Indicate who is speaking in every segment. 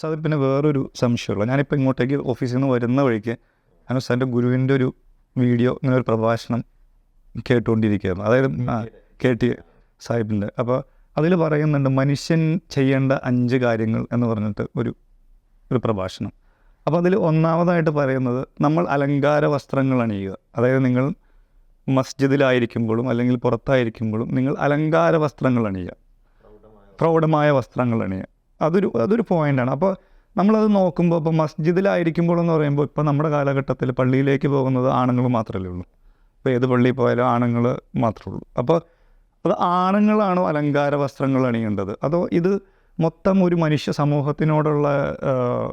Speaker 1: Sir പിന്നെ വേറൊരു സംശയമുള്ള ഞാനിപ്പോൾ ഇങ്ങോട്ടേക്ക് ഓഫീസിൽ നിന്ന് വരുന്ന വഴിക്ക് ഞാൻ സാറിന്റെ ഗുരുവിന്റെ ഒരു വീഡിയോ ഇങ്ങനെ ഒരു പ്രഭാഷണം കേട്ടുകൊണ്ടിരിക്കുകയായിരുന്നു. അതായത് കെ ടി സാഹിബിന്റെ അപ്പോൾ അതിൽ പറയുന്നുണ്ട് മനുഷ്യൻ ചെയ്യേണ്ട അഞ്ച് കാര്യങ്ങൾ എന്ന് പറഞ്ഞിട്ട് ഒരു ഒരു പ്രഭാഷണം. അപ്പോൾ അതിൽ ഒന്നാമതായിട്ട് പറയുന്നത് നമ്മൾ അലങ്കാര വസ്ത്രങ്ങൾ അണിയുക. അതായത് നിങ്ങൾ മസ്ജിദിലായിരിക്കുമ്പോഴും അല്ലെങ്കിൽ പുറത്തായിരിക്കുമ്പോഴും നിങ്ങൾ അലങ്കാര വസ്ത്രങ്ങൾ അണിയുക. പ്രൗഢമായ വസ്ത്രങ്ങൾ അണിയുക. അതൊരു അതൊരു പോയിന്റാണ് അപ്പോൾ നമ്മളത് നോക്കുമ്പോൾ ഇപ്പോൾ മസ്ജിദിലായിരിക്കുമ്പോൾ എന്ന് പറയുമ്പോൾ ഇപ്പോൾ നമ്മുടെ കാലഘട്ടത്തിൽ പള്ളിയിലേക്ക് പോകുന്നത് ആണുങ്ങൾ മാത്രമല്ലേ ഉള്ളൂ. ഇപ്പോൾ ഏത് പള്ളിയിൽ പോയാലും ആണുങ്ങൾ മാത്രമേ ഉള്ളൂ. അപ്പോൾ അത് ആണുങ്ങളാണോ അലങ്കാര വസ്ത്രങ്ങൾ അണിയേണ്ടത്? അതോ ഇത് മൊത്തം ഒരു മനുഷ്യ സമൂഹത്തിനോടുള്ള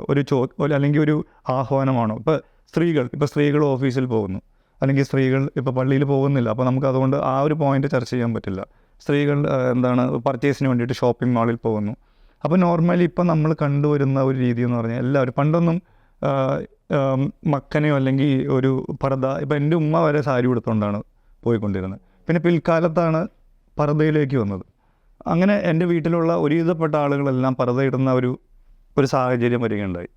Speaker 1: ഒരു ചോ അല്ലെങ്കിൽ ഒരു ആഹ്വാനമാണോ? ഇപ്പോൾ സ്ത്രീകൾ ഇപ്പോൾ സ്ത്രീകൾ ഓഫീസിൽ പോകുന്നു. അല്ലെങ്കിൽ സ്ത്രീകൾ ഇപ്പോൾ പള്ളിയിൽ പോകുന്നില്ല. അപ്പോൾ നമുക്ക് അതുകൊണ്ട് ആ ഒരു പോയിന്റ് ചർച്ച ചെയ്യാൻ പറ്റില്ല. സ്ത്രീകൾ എന്താണ് പർച്ചേസിന് വേണ്ടിയിട്ട് ഷോപ്പിംഗ് മാളിൽ പോകുന്നു. അപ്പോൾ നോർമലി ഇപ്പം നമ്മൾ കണ്ടുവരുന്ന ഒരു രീതി എന്ന് പറഞ്ഞാൽ എല്ലാവരും പണ്ടൊന്നും മക്കനെയോ അല്ലെങ്കിൽ ഒരു പർദ്ദ ഇപ്പം എന്റെ ഉമ്മ വരെ സാരി ഉടുത്തുകൊണ്ടാണ് പോയിക്കൊണ്ടിരുന്നത് പിന്നെ പിൽക്കാലത്താണ് പർദ്ദയിലേക്ക് വന്നത്. അങ്ങനെ എന്റെ വീട്ടിലുള്ള ഒരുവിധപ്പെട്ട ആളുകളെല്ലാം പർദ്ദയിടുന്ന ഒരു ഒരു സാഹചര്യം വരികയുണ്ടായി.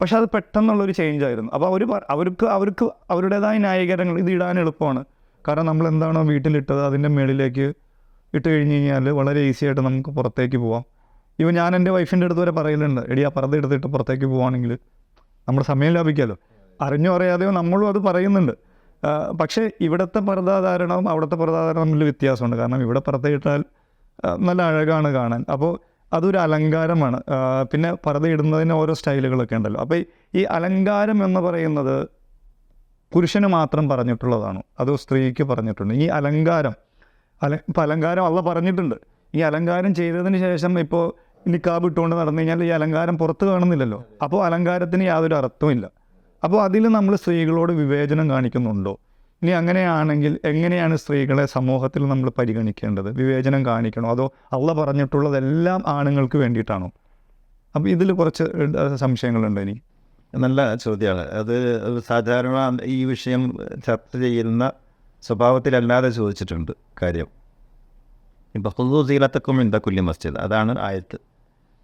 Speaker 1: പക്ഷെ അത് പെട്ടെന്നുള്ളൊരു ചേഞ്ച് ആയിരുന്നു. അപ്പോൾ അവർ അവർക്ക് അവർക്ക് അവരുടേതായ ന്യായീകരണങ്ങൾ ഇത് ഇടാൻ എളുപ്പമാണ്. കാരണം നമ്മൾ എന്താണോ വീട്ടിലിട്ടത് അതിന്റെ മേളിലേക്ക് ഇട്ട് കഴിഞ്ഞ് കഴിഞ്ഞാൽ വളരെ ഈസി ആയിട്ട് നമുക്ക് പുറത്തേക്ക് പോവാം. ഇവ ഞാൻ എന്റെ വൈഫിന്റെ അടുത്ത് വരെ പറയലുണ്ട്. എടി ആ പർദ്ദ എടുത്തിട്ട് പുറത്തേക്ക് പോവുകയാണെങ്കിൽ നമ്മുടെ സമയം ലാഭിക്കാമല്ലോ അറിഞ്ഞോ അറിയാതെയോ നമ്മളും അത് പറയുന്നുണ്ട്. പക്ഷേ ഇവിടുത്തെ പർദ്ദാധാരണവും അവിടുത്തെ പർദ്ദാധാരണം തമ്മിൽ വ്യത്യാസമുണ്ട്. കാരണം ഇവിടെ പർദ്ദയിട്ടാൽ ഇട്ടാൽ നല്ല അഴകാണ് കാണാൻ. അപ്പോൾ അതൊരു അലങ്കാരമാണ്. പിന്നെ പർദ്ദ ഇടുന്നതിന് ഓരോ സ്റ്റൈലുകളൊക്കെ ഉണ്ടല്ലോ. അപ്പോൾ ഈ അലങ്കാരം എന്ന് പറയുന്നത് പുരുഷന് മാത്രം പറഞ്ഞിട്ടുള്ളതാണോ. അതോ സ്ത്രീക്ക് പറഞ്ഞിട്ടുണ്ട്. ഈ അലങ്കാരം അല ഇപ്പം അലങ്കാരം അള്ള പറഞ്ഞിട്ടുണ്ട്. ഈ അലങ്കാരം ചെയ്തതിന് ശേഷം ഇപ്പോൾ നിക്കാബ് ഇട്ടുകൊണ്ട് നടന്നു കഴിഞ്ഞാൽ ഈ അലങ്കാരം പുറത്ത് കാണുന്നില്ലല്ലോ. അപ്പോൾ അലങ്കാരത്തിന് യാതൊരു അർത്ഥമില്ല അപ്പോൾ അതിൽ നമ്മൾ സ്ത്രീകളോട് വിവേചനം കാണിക്കുന്നുണ്ടോ? ഇനി അങ്ങനെയാണെങ്കിൽ എങ്ങനെയാണ് സ്ത്രീകളെ സമൂഹത്തിൽ നമ്മൾ പരിഗണിക്കേണ്ടത്? വിവേചനം കാണിക്കണോ? അതോ അള്ള പറഞ്ഞിട്ടുള്ളതെല്ലാം ആണുങ്ങൾക്ക് വേണ്ടിയിട്ടാണോ? അപ്പോൾ ഇതിൽ കുറച്ച് സംശയങ്ങളുണ്ട് ഇനി?
Speaker 2: നല്ല ചോദ്യമാണ് അത് സാധാരണ ഈ വിഷയം ചർച്ച ചെയ്യുന്ന സ്വഭാവത്തിലല്ലാതെ ചോദിച്ചിട്ടുണ്ട് കാര്യം. ഇപ്പം ഹുദൂസീലത്തക്കും ഇന്ത കുല്യ മസ്ജിദ്. അതാണ് ആയത്ത്.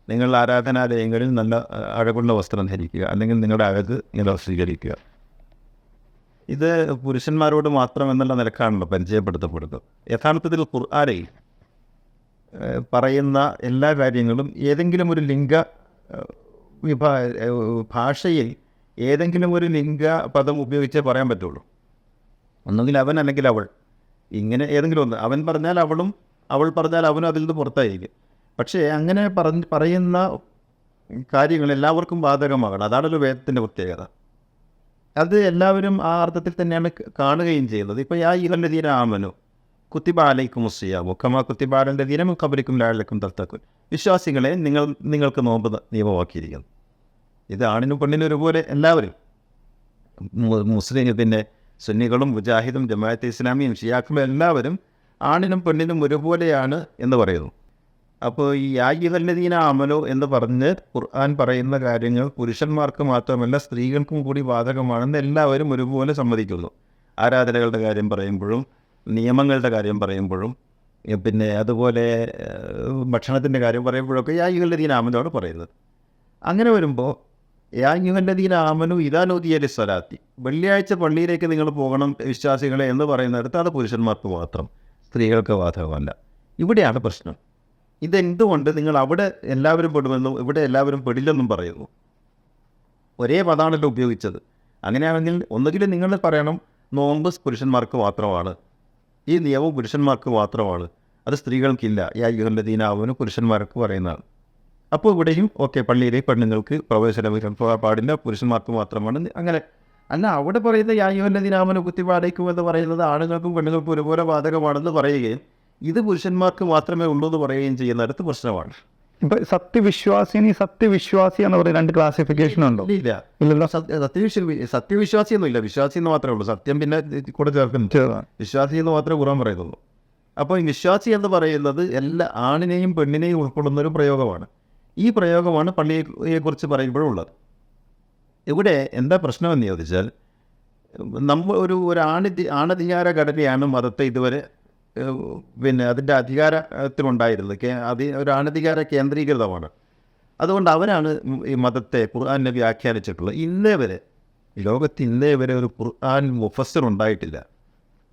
Speaker 2: നിങ്ങൾ ആരാധനാലയങ്ങളിൽ നല്ല അഴകുള്ള വസ്ത്രം ധരിക്കുക. അല്ലെങ്കിൽ നിങ്ങളുടെ അഴക് നിങ്ങൾ സ്വീകരിക്കുക. ഇത് പുരുഷന്മാരോട് മാത്രം എന്നുള്ള നിലക്കാണല്ലോ പരിചയപ്പെടുത്തപ്പെടുന്നത്. യഥാർത്ഥത്തിൽ ഖുർആാനയിൽ ഏഹ്, പറയുന്ന എല്ലാ കാര്യങ്ങളും ഏതെങ്കിലും ഒരു ലിംഗ വിഭാ ഭാഷയിൽ ഏതെങ്കിലും ഒരു ലിംഗ പദം ഉപയോഗിച്ചേ പറയാൻ പറ്റുള്ളൂ. ഒന്നുകിൽ അവൻ അല്ലെങ്കിൽ അവൾ. ഇങ്ങനെ ഏതെങ്കിലും ഒന്ന്. അവൻ പറഞ്ഞാൽ അവളും അവൾ പറഞ്ഞാൽ അവനും അതിൽ നിന്ന് പുറത്തായിരിക്കും. പക്ഷേ അങ്ങനെ പറഞ്ഞ് പറയുന്ന കാര്യങ്ങൾ എല്ലാവർക്കും ബാധകമാകണം. അതാണല്ലോ വേദത്തിന്റെ പ്രത്യേകത. അത് എല്ലാവരും ആ അർത്ഥത്തിൽ തന്നെയാണ് കാണുകയും ചെയ്യുന്നത്. ഇപ്പോൾ ആ ഇഹന്റെ തീര ആമനു കുത്തിബാലയ്ക്കും മുസ്സിയാമോ കമാ കുത്തിബാലന്റെ തീരം കബലിക്കും ലാഴലക്കും തർത്തക്കും വിശ്വാസികളെ നിങ്ങൾ നിങ്ങൾക്ക് നോമ്പ് നിയമമാക്കിയിരിക്കുന്നു. ഇത് ആണിനും പെണ്ണിനും ഒരുപോലെ എല്ലാവരും. മുസ്ലിം പിന്നെ സുന്നികളും മുജാഹിദും ജമാഅത്തെ ഇസ്ലാമിയും ഷിയാക്കും എല്ലാവരും ആണിനും പെണ്ണിനും ഒരുപോലെയാണ് എന്ന് പറയുന്നു. അപ്പോൾ ഈ യാഗിതല്ലദീന അമലോ എന്ന് പറഞ്ഞ് ഖുർആൻ പറയുന്ന കാര്യങ്ങൾ പുരുഷന്മാർക്ക് മാത്രമല്ല സ്ത്രീകൾക്കും കൂടി ബാധകമാണെന്ന് എല്ലാവരും ഒരുപോലെ സമ്മതിക്കുന്നു. ആരാധനകളുടെ കാര്യം പറയുമ്പോഴും നിയമങ്ങളുടെ കാര്യം പറയുമ്പോഴും പിന്നെ അതുപോലെ ഭക്ഷണത്തിന്റെ കാര്യം പറയുമ്പോഴൊക്കെ യാഗികളുടെ ആമനോട് പറയുന്നത്. അങ്ങനെ വരുമ്പോൾ യാഗികളുടെ ആമനു ഇതാനോദിയലി സ്വലാത്തി. വെള്ളിയാഴ്ച പള്ളിയിലേക്ക് നിങ്ങൾ പോകണം വിശ്വാസികളെ എന്ന് പറയുന്നിടത്ത് അത് പുരുഷന്മാർക്ക് മാത്രം. സ്ത്രീകൾക്ക് ബാധകമല്ല. ഇവിടെയാണ് പ്രശ്നം. ഇതെന്തുകൊണ്ട് നിങ്ങൾ അവിടെ എല്ലാവരും പെടുമെന്നും ഇവിടെ എല്ലാവരും പെടില്ലെന്നും പറയുന്നു? ഒരേ പദമാണല്ലോ ഉപയോഗിച്ചത്. അങ്ങനെയാണെങ്കിൽ ഒന്നുകിൽ നിങ്ങൾ പറയണം നോമ്പ് പുരുഷന്മാർക്ക് മാത്രമാണ്. ഈ നിയമം പുരുഷന്മാർക്ക് മാത്രമാണ്. അത് സ്ത്രീകൾക്കില്ല. യാ യുഹല്ലദീനാവുന്നു പുരുഷന്മാർക്ക് പറയുന്നതാണ്. അപ്പോൾ ഇവിടെയും ഓക്കെ പള്ളിയിലെ പെണ്ണുങ്ങൾക്ക് പ്രവേശനം പാടില്ല പുരുഷന്മാർക്ക് മാത്രമാണ്. അങ്ങനെ അല്ല അവിടെ പറയുന്ന യാ കുത്തിപാടേക്കും എന്ന് പറയുന്നത് ആണുങ്ങൾക്കും പെണ്ണുങ്ങൾക്കും ഒരുപോലെ ബാധകമാണെന്ന് പറയുകയും ഇത് പുരുഷന്മാർക്ക് മാത്രമേ ഉള്ളൂ എന്ന് പറയുകയും ചെയ്യുന്ന ചെയ്യുന്നിടത്ത് പ്രശ്നമാണ്.
Speaker 1: ഇപ്പൊ സത്യവിശ്വാസിനി സത്യവിശ്വാസി എന്ന് പറയുന്ന രണ്ട് ക്ലാസിഫിക്കേഷൻ ഉണ്ടോ?
Speaker 2: ഇല്ല
Speaker 1: ഇല്ലല്ലോ?
Speaker 2: സത്യ- ഒന്നും സത്യവിശ്വാസിയൊന്നുമില്ല വിശ്വാസി എന്ന് മാത്രമേ ഉള്ളൂ. സത്യം പിന്നെ കൂടെ ചേർക്കുന്നു. വിശ്വാസി എന്ന് മാത്രമേ ഖുറാൻ പറയുന്നുള്ളൂ. അപ്പോൾ ഈ വിശ്വാസി എന്ന് പറയുന്നത് എല്ലാ ആണിനെയും പെണ്ണിനെയും ഉൾക്കൊള്ളുന്ന ഒരു പ്രയോഗമാണ്. ഈ പ്രയോഗമാണ് പള്ളിയെക്കുറിച്ച് പറയുമ്പോഴുള്ളത്. ഇവിടെ എന്താ പ്രശ്നമെന്ന് ചോദിച്ചാൽ നമ്മൾ ഒരു ഒരു ആണി ആണധികാര ഘടനയാണ് മതത്തെ ഇതുവരെ പിന്നെ അതിന്റെ അധികാരത്തിലുണ്ടായിരുന്നത്. അതി ഒരു ആണധികാര കേന്ദ്രീകൃതമാണ്. അതുകൊണ്ട് അവരാണ് ഈ മതത്തെ ഖുർആാനെ വ്യാഖ്യാനിച്ചിട്ടുള്ളത്. ഇന്നേ വരെ ലോകത്ത് ഇന്നേ വരെ ഒരു ഖുർആൻ മുഫസർ ഉണ്ടായിട്ടില്ല.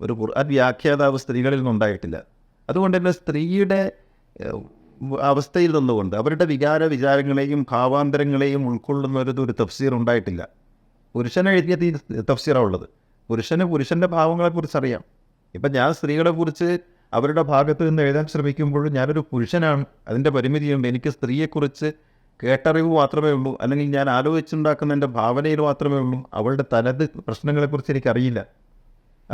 Speaker 2: ഒരു ഖുർആൻ വ്യാഖ്യാതാവ് സ്ത്രീകളിൽ നിന്നുണ്ടായിട്ടില്ല. അതുകൊണ്ട് തന്നെ സ്ത്രീയുടെ അവസ്ഥയിൽ നിന്നുകൊണ്ട് അവരുടെ വികാര വിചാരങ്ങളെയും ഭാവാന്തരങ്ങളെയും ഉൾക്കൊള്ളുന്ന ഒരു ഒരു തഫ്സീർ ഉണ്ടായിട്ടില്ല. പുരുഷന് എഴുതിയ തഫ്സീറാണ് ഉള്ളത്. പുരുഷന് പുരുഷന്റെ ഭാവങ്ങളെക്കുറിച്ച് അറിയാം. ഇപ്പം ഞാൻ സ്ത്രീകളെ കുറിച്ച് അവരുടെ ഭാഗത്ത് നിന്ന് എഴുതാൻ ശ്രമിക്കുമ്പോൾ ഞാനൊരു പുരുഷനാണ്. അതിന്റെ പരിമിതിയുണ്ട്. എനിക്ക് സ്ത്രീയെക്കുറിച്ച് കേട്ടറിവ് മാത്രമേ ഉള്ളൂ. അല്ലെങ്കിൽ ഞാൻ ആലോചിച്ചുണ്ടാക്കുന്ന എന്റെ ഭാവനയിൽ മാത്രമേ ഉള്ളൂ. അവളുടെ തനത് പ്രശ്നങ്ങളെക്കുറിച്ച് എനിക്കറിയില്ല.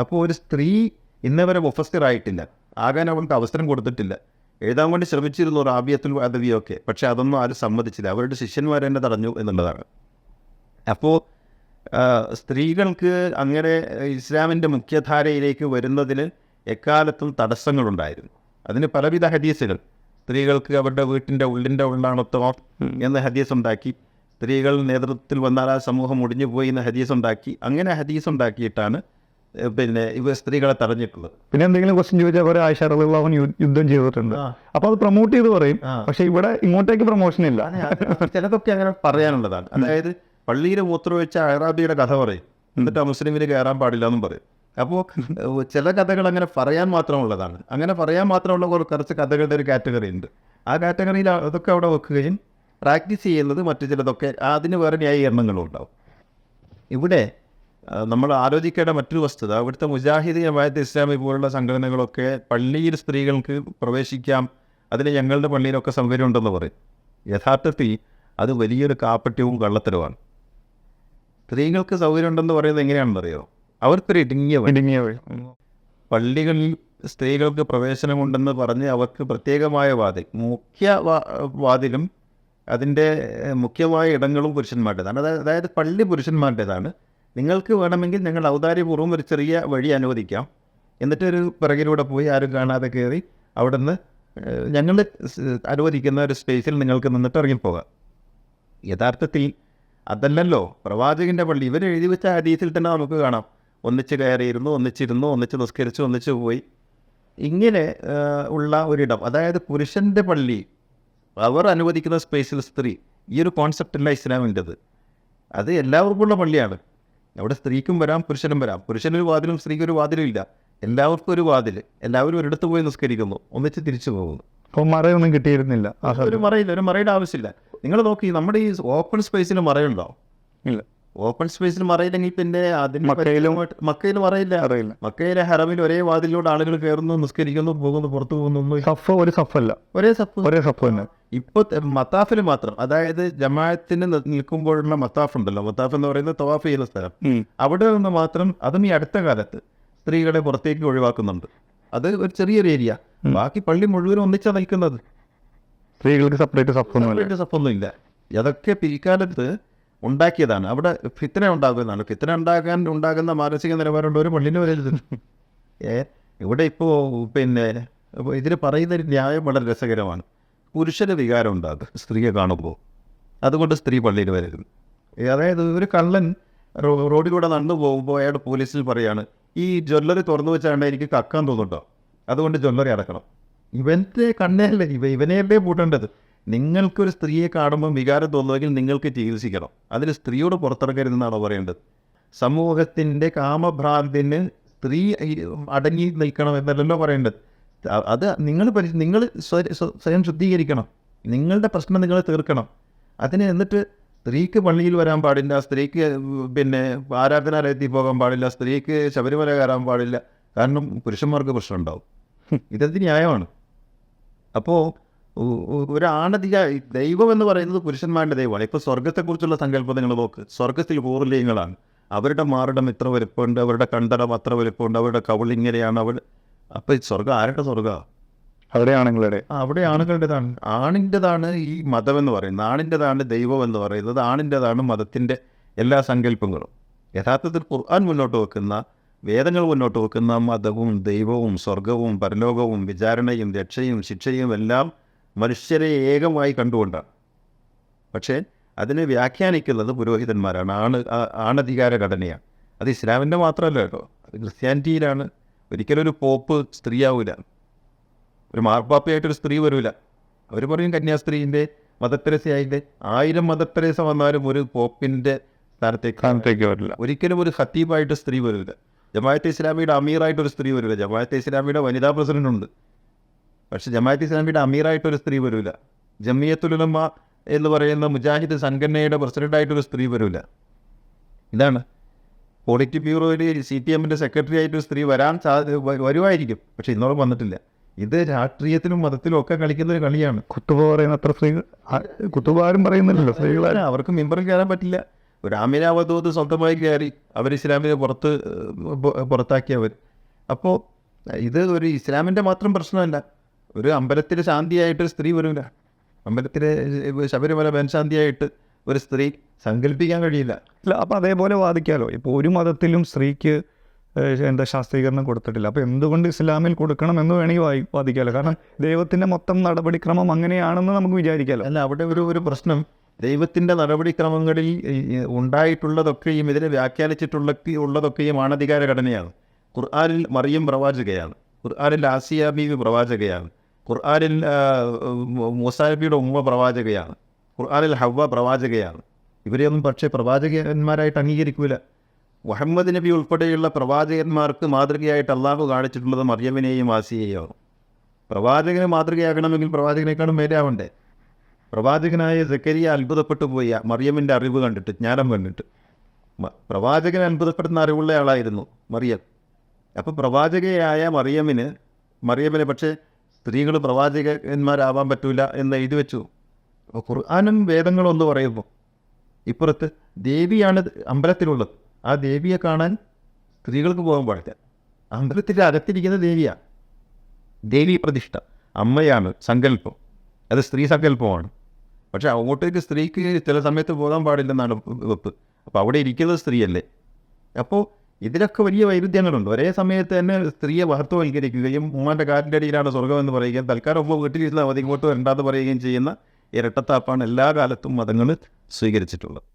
Speaker 2: അപ്പോൾ ഒരു സ്ത്രീ ഇന്നവരെ മുഫസ്തിറായിട്ടില്ല ആകാൻ അവൾക്ക് അവസരം കൊടുത്തിട്ടില്ല. എഴുതാൻ വേണ്ടി ശ്രമിച്ചിരുന്നു റാബിയത്തുൽ വാദവിയൊക്കെ പക്ഷേ അതൊന്നും ആരും സമ്മതിച്ചില്ല. അവരുടെ ശിഷ്യന്മാർ എന്നെ തടഞ്ഞു എന്നുള്ളതാണ്. അപ്പോൾ സ്ത്രീകൾക്ക് അങ്ങനെ ഇസ്ലാമിന്റെ മുഖ്യധാരയിലേക്ക് വരുന്നതിന് എക്കാലത്തും തടസ്സങ്ങളുണ്ടായിരുന്നു. അതിന് പലവിധ ഹദീസുകൾ. സ്ത്രീകൾക്ക് അവരുടെ വീട്ടിന്റെ ഉള്ളിന്റെ ഉള്ളാണുത്തമം എന്ന ഹദീസ് ഉണ്ടാക്കി സ്ത്രീകൾ നേതൃത്വത്തിൽ വന്നാൽ ആ സമൂഹം ഒടിഞ്ഞു പോയി എന്ന ഹദീസ് ഉണ്ടാക്കി അങ്ങനെ ഹദീസ് ഉണ്ടാക്കിയിട്ടാണ് പിന്നെ ഇവ സ്ത്രീകളെ തടഞ്ഞിട്ടുള്ളത്.
Speaker 1: പിന്നെ എന്തെങ്കിലും ക്വസ്റ്റ്യൻ ചോദിച്ചാൽ ഒരു ആയിഷ റളിയല്ലാഹു യുദ്ധം ചെയ്തിട്ടുണ്ട്.
Speaker 2: അപ്പൊ
Speaker 1: അപ്പോൾ അത് പ്രൊമോട്ട് ചെയ്ത് പറയും. പക്ഷെ ഇവിടെ ഇങ്ങോട്ടേക്ക് പ്രൊമോഷൻ ഇല്ല.
Speaker 2: ചിലതൊക്കെ അങ്ങനെ പറയാനുള്ളതാണ്. അതായത് പള്ളിയിൽ മൂത്രമൊഴിച്ച അഹ്റാബിയുടെ കഥ പറയും. എന്നിട്ട് ആ മുസ്ലിമിന് കയറാൻ പാടില്ല എന്നും പറയും. അപ്പോൾ ചില കഥകൾ അങ്ങനെ പറയാൻ മാത്രമുള്ളതാണ്. അങ്ങനെ പറയാൻ മാത്രമുള്ള കുറച്ച് കഥകളുടെ ഒരു കാറ്റഗറി ഉണ്ട്. ആ കാറ്റഗറിയിൽ അതൊക്കെ അവിടെ വെക്കുകയും പ്രാക്ടീസ് ചെയ്യുന്നത് മറ്റു ചിലതൊക്കെ അതിന് വേറെ ന്യായീകരണങ്ങളും ഉണ്ടാവും. ഇവിടെ നമ്മൾ ആലോചിക്കേണ്ട മറ്റൊരു വസ്തുത ഇവിടുത്തെ മുജാഹിദ് ജമായത്ത് ഇസ്ലാമി പോലുള്ള സംഘടനകളൊക്കെ പള്ളിയിൽ സ്ത്രീകൾക്ക് പ്രവേശിക്കാം അതിന് ഞങ്ങളുടെ പള്ളിയിലൊക്കെ സൗകര്യം ഉണ്ടെന്ന് പറയും. യഥാർത്ഥത്തിൽ അത് വലിയൊരു കാപ്പട്യവും കള്ളത്തരവുമാണ്. സ്ത്രീകൾക്ക് സൗകര്യം ഉണ്ടെന്ന് പറയുന്നത് എങ്ങനെയാണെന്ന് അറിയോ അവർക്കൊരു ഇടുങ്ങിയ.
Speaker 1: ഇടുങ്ങിയ
Speaker 2: പള്ളികളിൽ സ്ത്രീകൾക്ക് പ്രവേശനമുണ്ടെന്ന് പറഞ്ഞ് അവർക്ക് പ്രത്യേകമായ വാതിൽ മുഖ്യ വാതിലും അതിന്റെ മുഖ്യമായ ഇടങ്ങളും പുരുഷന്മാരുടേതാണ്. അതായത് പള്ളി പുരുഷന്മാരുടേതാണ്. നിങ്ങൾക്ക് വേണമെങ്കിൽ ഞങ്ങൾ ഔദാര്യപൂർവം ഒരു ചെറിയ വഴി അനുവദിക്കാം. എന്നിട്ട് ഒരു പിറകിലൂടെ പോയി ആരും കാണാതെ കയറി അവിടെ നിന്ന് ഞങ്ങൾ അനുവദിക്കുന്ന ഒരു സ്പേസിൽ നിങ്ങൾക്ക് നിന്നിട്ട് ഇറങ്ങിപ്പോകാം യഥാർത്ഥത്തിൽ അതല്ലല്ലോ പ്രവാചകന്റെ പള്ളി. ഇവർ എഴുതി വെച്ച ഹദീസിൽ തന്നെ നമുക്ക് കാണാം. ഒന്നിച്ച് കയറിയിരുന്നു ഒന്നിച്ചിരുന്നു ഒന്നിച്ച് നിസ്കരിച്ചു ഒന്നിച്ച് പോയി. ഇങ്ങനെ ഉള്ള ഒരിടം. അതായത് പുരുഷന്റെ പള്ളി. അവർ അനുവദിക്കുന്ന സ്പേസിൽ സ്ത്രീ. ഈ ഒരു കോൺസെപ്റ്റല്ല ഇസ്ലാമിന്റെത്. അത് എല്ലാവർക്കുമുള്ള പള്ളിയാണ്. അവിടെ സ്ത്രീക്കും വരാം പുരുഷനും വരാം. പുരുഷനൊരു വാതിലും സ്ത്രീക്കൊരു വാതിലും ഇല്ല. എല്ലാവർക്കും ഒരു വാതിൽ എല്ലാവരും ഒരിടത്ത് പോയി നിസ്കരിക്കുന്നു. ഒന്നിച്ച് തിരിച്ചു പോകുന്നു.
Speaker 1: അപ്പോൾ മറയൊന്നും കിട്ടിയിരുന്നില്ല.
Speaker 2: ഒരു മറയില്ല. ഒരു മറയുടെ ആവശ്യമില്ല. നിങ്ങൾ നോക്കി നമ്മുടെ ഈ ഓപ്പൺ സ്പേസിൽ മറയുണ്ടോ?
Speaker 1: ഇല്ല.
Speaker 2: ഓപ്പൺ സ്പേസിൽ മറയില്ലെങ്കിൽ പിന്നെ അതിന്
Speaker 1: മക്കയിലും-
Speaker 2: മക്കയിൽ മറയില്ല.
Speaker 1: അറിയില്ല
Speaker 2: മക്കയിലെ ഹറമിൽ ഒരേ വാതിലിലൂടെ ആളുകൾ കയറുന്നു നിസ്കരിക്കുന്നു പോകുന്നു പുറത്തു പോകുന്നു.
Speaker 1: സഫ് ഒരു സഫല്ല.
Speaker 2: ഒരേ സഫ.
Speaker 1: ഒരേ സഫ് തന്നെ.
Speaker 2: ഇപ്പൊ മത്താഫിൽ മാത്രം അതായത് ജമാഅത്തിന് നിൽക്കുമ്പോഴുള്ള മത്താഫ് ഉണ്ടല്ലോ. മത്താഫ് എന്ന് പറയുന്നത് തവാഫ് ചെയ്യുന്ന സ്ഥലം. അവിടെ നിന്ന് മാത്രം അതും ഈ അടുത്ത കാലത്ത് സ്ത്രീകളെ പുറത്തേക്ക് ഒഴിവാക്കുന്നുണ്ട്. അത് ഒരു ചെറിയൊരു ഏരിയ. ബാക്കി പള്ളി മുഴുവനും ഒന്നിച്ചാ നിൽക്കുന്നത്.
Speaker 1: സ്ത്രീകൾക്ക് സെപ്പറേറ്റ്
Speaker 2: സെപ്പറേറ്റ് സപ്പൊന്നും ഇല്ല അതൊക്കെ പിൽക്കാലത്ത് ഉണ്ടാക്കിയതാണ്. അവിടെ ഫിത്തന ഉണ്ടാകുന്നതാണ്. ഫിത്തന ഉണ്ടാകാൻ ഉണ്ടാകുന്ന മാനസിക നിലവാരമുള്ള ഒരു പള്ളിന് വരരുത് ഏ ഇവിടെ ഇപ്പോൾ പിന്നെ ഇതിന് പറയുന്ന ഒരു ന്യായം വളരെ രസകരമാണ്. പുരുഷന് വികാരം ഉണ്ടാകും സ്ത്രീയെ കാണുമ്പോൾ അതുകൊണ്ട് സ്ത്രീ പള്ളിയിൽ വരരുത് അതായത് ഒരു കള്ളൻ റോഡിലൂടെ നടന്നു പോകുമ്പോൾ അയാൾ പോലീസിൽ പറയാണ് ഈ ജ്വല്ലറി തുറന്നു വെച്ചാണ്ട് എനിക്ക് കക്കാൻ തോന്നുന്നുണ്ടോ അതുകൊണ്ട് ജ്വല്ലറി അടക്കണം. ഇവന്റെ കണ്ണേയല്ലേ ഇവ ഇവനെയല്ലേ പൂട്ടേണ്ടത്? നിങ്ങൾക്കൊരു സ്ത്രീയെ കാണുമ്പോൾ വികാരം തോന്നുമെങ്കിൽ നിങ്ങൾക്ക് ചികിത്സിക്കണം. അതിന് സ്ത്രീയോട് പുറത്തിറങ്ങരുതെന്നാണോ പറയേണ്ടത്? സമൂഹത്തിന്റെ കാമഭ്രാന്തിന് സ്ത്രീ അടങ്ങി നിൽക്കണം എന്നല്ലല്ലോ പറയേണ്ടത്. അത് നിങ്ങൾ പരി നിങ്ങൾ സ്വ- സ്വ- സ്വയം ശുദ്ധീകരിക്കണം. നിങ്ങളുടെ പ്രശ്നം നിങ്ങൾ തീർക്കണം. അതിന് എന്നിട്ട് സ്ത്രീക്ക് പള്ളിയിൽ വരാൻ പാടില്ല സ്ത്രീക്ക് പിന്നെ ആരാധനാലയത്തിൽ പോകാൻ പാടില്ല സ്ത്രീക്ക് ശബരിമല കയറാൻ പാടില്ല. കാരണം പുരുഷന്മാർക്ക് പ്രശ്നം ഉണ്ടാവും. ഇതെന്ത് ന്യായമാണ്. അപ്പോൾ ഒരാണതിക ദൈവം എന്ന് പറയുന്നത് പുരുഷന്മാരുടെ ദൈവമാണ്. ഇപ്പോൾ സ്വർഗത്തെക്കുറിച്ചുള്ള സങ്കല്പം നിങ്ങൾ നോക്ക്. സ്വർഗത്തിൽ പൂർലീയങ്ങളാണ് അവരുടെ മാറിടം ഇത്ര വലുപ്പമുണ്ട് അവരുടെ കണ്ടടം അത്ര വലുപ്പമുണ്ട് അവരുടെ കവിളിങ്ങനെയാണ് അവർ അപ്പോൾ സ്വർഗം ആരുടെ സ്വർഗമാണ്
Speaker 1: അവിടെയാണെങ്കിലടെ
Speaker 2: ആ, അവിടെ ആണുങ്ങളുടേതാണ്. ആണിന്റെതാണ് ഈ മതം എന്ന് പറയുന്നത്. ആണിന്റെതാണ് ദൈവം എന്ന് പറയുന്നത്. ആണിന്റെതാണ് മതത്തിന്റെ എല്ലാ സങ്കല്പങ്ങളും. യഥാർത്ഥത്തിൽ ഖുർആൻ മുന്നോട്ട് വെക്കുന്ന വേദങ്ങൾ മുന്നോട്ട് വെക്കുന്ന മതവും ദൈവവും സ്വർഗവും പരലോകവും വിചാരണയും രക്ഷയും ശിക്ഷയും എല്ലാം മനുഷ്യരെ ഏകമായി കണ്ടുകൊണ്ടാണ്. പക്ഷേ അതിനെ വ്യാഖ്യാനിക്കുന്നത് പുരോഹിതന്മാരാണ്. ആണ് ആണധികാര ഘടനയാണ്. അത് ഇസ്ലാമിന്റെ മാത്രമല്ല കേട്ടോ. അത് ക്രിസ്ത്യാനിറ്റിയിലാണ്. ഒരിക്കലും ഒരു പോപ്പ് സ്ത്രീയാവില്ല ഒരു മാർപ്പാപ്പയായിട്ടൊരു സ്ത്രീ വരില്ല അവർ പറയും കന്യാസ്ത്രീന്റെ മദത്തരസയായിട്ട് ആയിരം മദത്തരസ വന്നാലും ഒരു പോപ്പിന്റെ സ്ഥാനത്തേക്ക്
Speaker 1: സ്ഥാനത്തേക്ക് വരില്ല.
Speaker 2: ഒരിക്കലും ഒരു ഖത്തീബായിട്ട് സ്ത്രീ വരില്ല ജമാഅത്തെ ഇസ്ലാമിയുടെ അമീറായിട്ട് ഒരു സ്ത്രീ വരില്ല ജമാഅത്തെ ഇസ്ലാമിയുടെ വനിതാ പ്രസിഡന്റ് ഉണ്ട് പക്ഷെ ജമാഅത്തെ ഇസ്ലാമിയുടെ അമീറായിട്ട് ഒരു സ്ത്രീ വരില്ല ജമിയത്തുലുലമ എന്ന് പറയുന്ന മുജാഹിദ് സംഘടനയുടെ പ്രസിഡന്റായിട്ടൊരു സ്ത്രീ വരില്ല ഇതാണ് പോളിറ്റ് ബ്യൂറോയിൽ സി പി എമ്മിന്റെ സെക്രട്ടറി ആയിട്ട് ഒരു സ്ത്രീ വരാൻ സാധ്യത വരുമായിരിക്കും പക്ഷെ ഇന്നോളം വന്നിട്ടില്ല. ഇത് രാഷ്ട്രീയത്തിലും മതത്തിലും ഒക്കെ കളിക്കുന്ന ഒരു കളിയാണ്.
Speaker 1: കുത്തുബ പറയുന്ന അത്ര സ്ത്രീകൾ കുത്തുബാരും പറയുന്നില്ലല്ലോ. സ്ത്രീകളാരും
Speaker 2: അവർക്ക് മെമ്പറിൽ കയറാൻ പറ്റില്ല. ഒരു ആമിനാവധൂത് സ്വന്തമായി കയറി അവർ ഇസ്ലാമിനെ പുറത്ത് പുറത്താക്കിയവർ. അപ്പോൾ ഇത് ഒരു ഇസ്ലാമിന്റെ മാത്രം പ്രശ്നമല്ല. ഒരു അമ്പലത്തിൽ ശാന്തിയായിട്ട് സ്ത്രീ വരില്ല അമ്പലത്തിലെ ശബരിമല ബൻശാന്തിയായിട്ട് ഒരു സ്ത്രീ സങ്കല്പിക്കാൻ കഴിയില്ല.
Speaker 1: അല്ല അപ്പോൾ അതേപോലെ വാദിക്കാലോ. ഇപ്പോൾ ഒരു മതത്തിലും സ്ത്രീക്ക് എന്താ ശാസ്ത്രീകരണം കൊടുത്തിട്ടില്ല. അപ്പോൾ എന്തുകൊണ്ട് ഇസ്ലാമിൽ കൊടുക്കണം എന്ന് വേണമെങ്കിൽ വായി വാദിക്കാമല്ലോ കാരണം ദൈവത്തിന്റെ മൊത്തം നടപടിക്രമം അങ്ങനെയാണെന്ന് നമുക്ക് വിചാരിക്കാമല്ലോ
Speaker 2: അല്ല അവിടെ ഒരു ഒരു പ്രശ്നം. ദൈവത്തിന്റെ നടപടിക്രമങ്ങളിൽ ഉണ്ടായിട്ടുള്ളതൊക്കെയും ഇതിനെ വ്യാഖ്യാനിച്ചിട്ടുള്ള ഉള്ളതൊക്കെയും ആണധികാര ഘടനയാണ്. ഖുർആാനിൽ മറിയം പ്രവാചകയാണ്. ഖുർആാനിൽ ആസിയ ബീവി പ്രവാചകയാണ്. ഖുർആാനിൽ മൂസാബിയുടെ ഉമ്മ പ്രവാചകയാണ്. ഖുർആാനിൽ ഹവ്വ പ്രവാചകയാണ്. ഇവരെയൊന്നും പക്ഷേ പ്രവാചകന്മാരായിട്ട് അംഗീകരിക്കൂല. മുഹമ്മദ് നബി ഉൾപ്പെടെയുള്ള പ്രവാചകന്മാർക്ക് മാതൃകയായിട്ട് അള്ളാഹു കാണിച്ചിട്ടുള്ളത് മറിയമിനെയും ആണ് പ്രവാചകന് മാതൃകയാകണമെങ്കിൽ പ്രവാചകനേക്കാളും മേലാവണ്ടേ പ്രവാചകനായ സക്കരിയ അത്ഭുതപ്പെട്ടു പോയി. മറിയമ്മിന്റെ അറിവ് കണ്ടിട്ട് ജ്ഞാനം കണ്ടിട്ട്. പ്രവാചകൻ അത്ഭുതപ്പെടുന്ന അറിവുള്ള ആളായിരുന്നു മറിയം. അപ്പോൾ പ്രവാചകയായ മറിയമ്മിന് മറിയമ്മിനെ പക്ഷേ സ്ത്രീകൾ പ്രവാചകന്മാരാവാൻ പറ്റൂല എന്ന് എഴുതി വെച്ചു. ഖുർആാനും വേദങ്ങളും ഒന്ന് പറയുമ്പോൾ ഇപ്പുറത്ത് ദേവിയാണ് അമ്പലത്തിലുള്ളത്. ആ ദേവിയെ കാണാൻ സ്ത്രീകൾക്ക് പോകാൻ പാടില്ല. അമ്പലത്തിന്റെ അകത്തിരിക്കുന്ന ദേവിയാണ് ദേവി പ്രതിഷ്ഠ അമ്മയാണ് സങ്കല്പം. അത് സ്ത്രീ സങ്കല്പമാണ്. പക്ഷെ അങ്ങോട്ടേക്ക് സ്ത്രീക്ക് ചില സമയത്ത് പോകാൻ പാടില്ലെന്നാണ് വെപ്പ്. അപ്പോൾ അവിടെ ഇരിക്കുന്നത് സ്ത്രീയല്ലേ? അപ്പോൾ ഇതിലൊക്കെ വലിയ വൈരുദ്ധ്യങ്ങളുണ്ട്. ഒരേ സമയത്ത് തന്നെ സ്ത്രീയെ വാർത്തവൽക്കരിക്കുകയും ഉമ്മാന്റെ കാറ്റിന്റെ അടിയിലാണ് സ്വർഗം എന്ന് പറയുകയും തൽക്കാലം ഉമ്മ വീട്ടിലിരുന്ന് അവധി ഇങ്ങോട്ട് വരണ്ടാന്ന് പറയുകയും ചെയ്യുന്ന ഇരട്ടത്താപ്പാണ് എല്ലാ കാലത്തും മതങ്ങൾ സ്വീകരിച്ചിട്ടുള്ളത്.